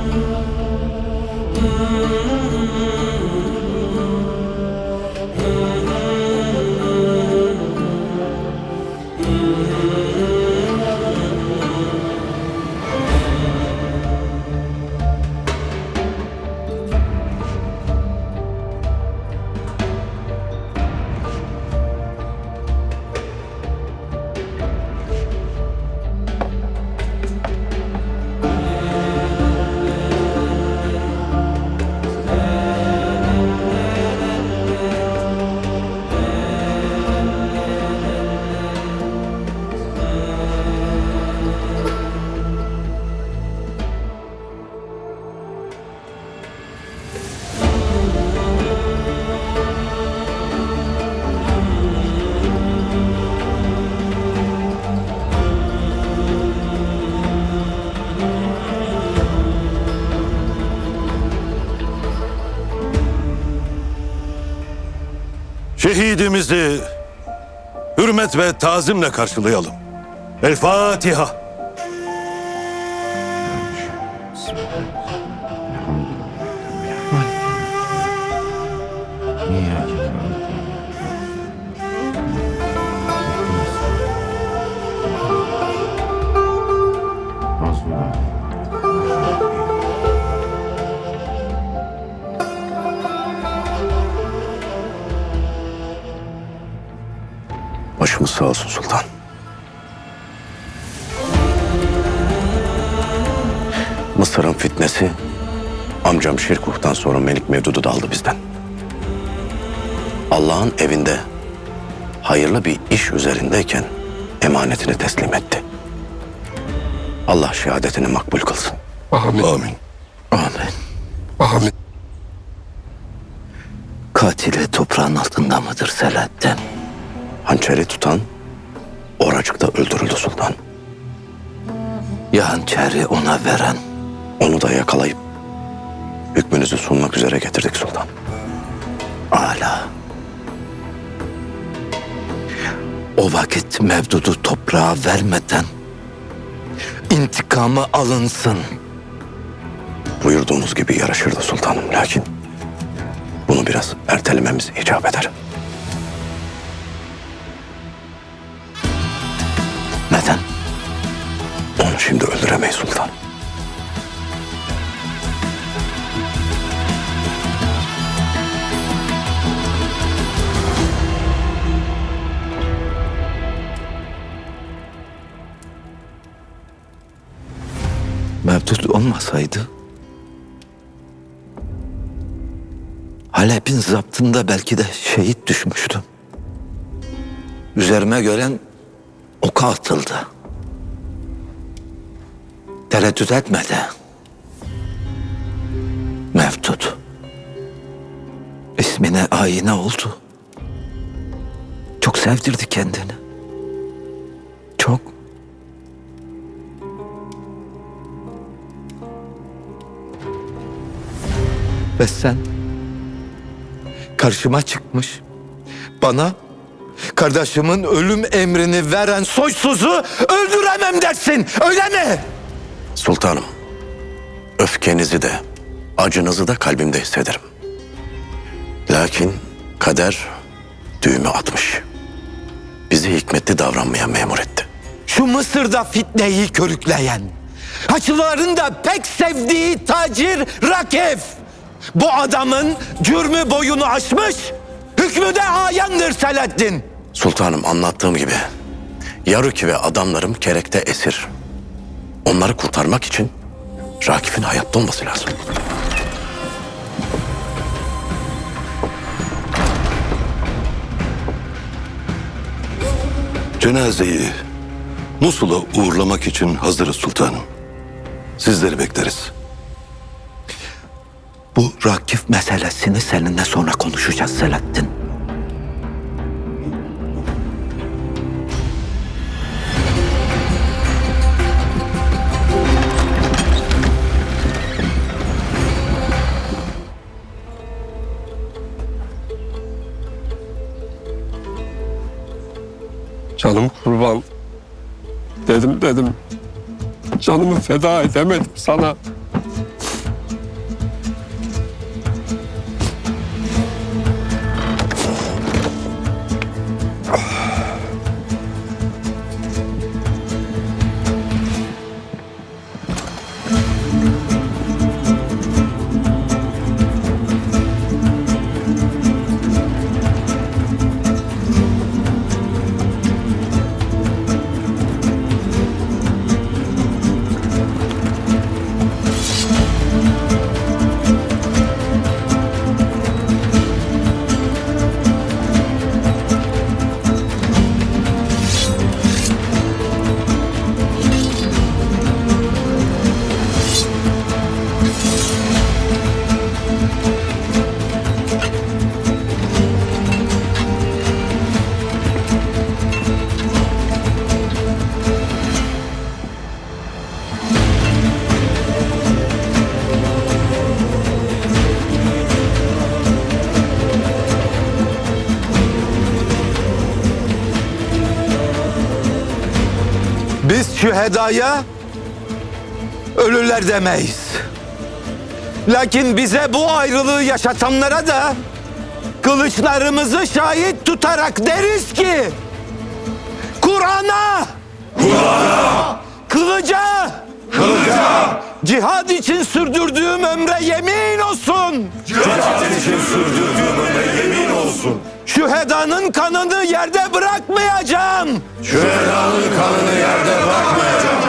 Mm-hmm. Şehidimizi hürmet ve tazimle karşılayalım. El Fatiha. Başımız sağ olsun sultan. Mısır'ın fitnesi amcam Şirkuh'tan sonra Melik Mevdud'u da aldı bizden. Allah'ın evinde hayırlı bir iş üzerindeyken emanetini teslim etti. Allah şehadetini makbul kılsın. Amin. Amin. Amin. Amin. Katili toprağın altında mıdır Selahattin? Hançeri tutan oracıkta öldürüldü sultan. Ya hançeri ona veren? Onu da yakalayıp hükmünüzü sunmak üzere getirdik sultan. Ala. O vakit Mevdud'u toprağa vermeden intikamı alınsın. Buyurduğunuz gibi yaraşırdı sultanım lakin bunu biraz ertelememiz icap eder. Şimdi öldüremeyiz sultan. Mevdud olmasaydı Halep'in zaptında belki de şehit düşmüştüm. Üzerime gören oka atıldı. Tereddüt etmedi. Mevdud. İsmine ayine oldu. Çok sevdirdi kendini. Çok. Ve sen karşıma çıkmış bana kardeşimin ölüm emrini veren soysuzu öldüremem dersin öyle mi? Sultanım, öfkenizi de acınızı da kalbimde hissederim. Lakin kader düğümü atmış. Bizi hikmetli davranmaya memur etti. Şu Mısır'da fitneyi körükleyen Haçlıların da pek sevdiği tacir Rakef Bu adamın cürmü boyunu aşmış Hükmü de ayandır Selahaddin Sultanım anlattığım gibi Yaruki ve adamlarım Kerek'te esir. Onları kurtarmak için Rakif'in hayatta olması lazım. Cenazeyi Musul'a uğurlamak için hazırız sultanım. Sizleri bekleriz. Bu Rakif meselesini seninle sonra konuşacağız Selahaddin Canım kurban. Dedim dedim. Canımı feda edemedim sana. Şühedaya ölüler demeyiz. Lakin bize bu ayrılığı yaşatanlara da kılıçlarımızı şahit tutarak deriz ki Kur'an'a Kur'an'a kılıca kılıca cihad için sürdürdüğüm ömre yemin olsun. Cihad için sürdürdüğüm ömre yemin olsun. Şühedanın kanını yerde bırakmayacağım. Şühedanın kanını yerde bırakmayacağım.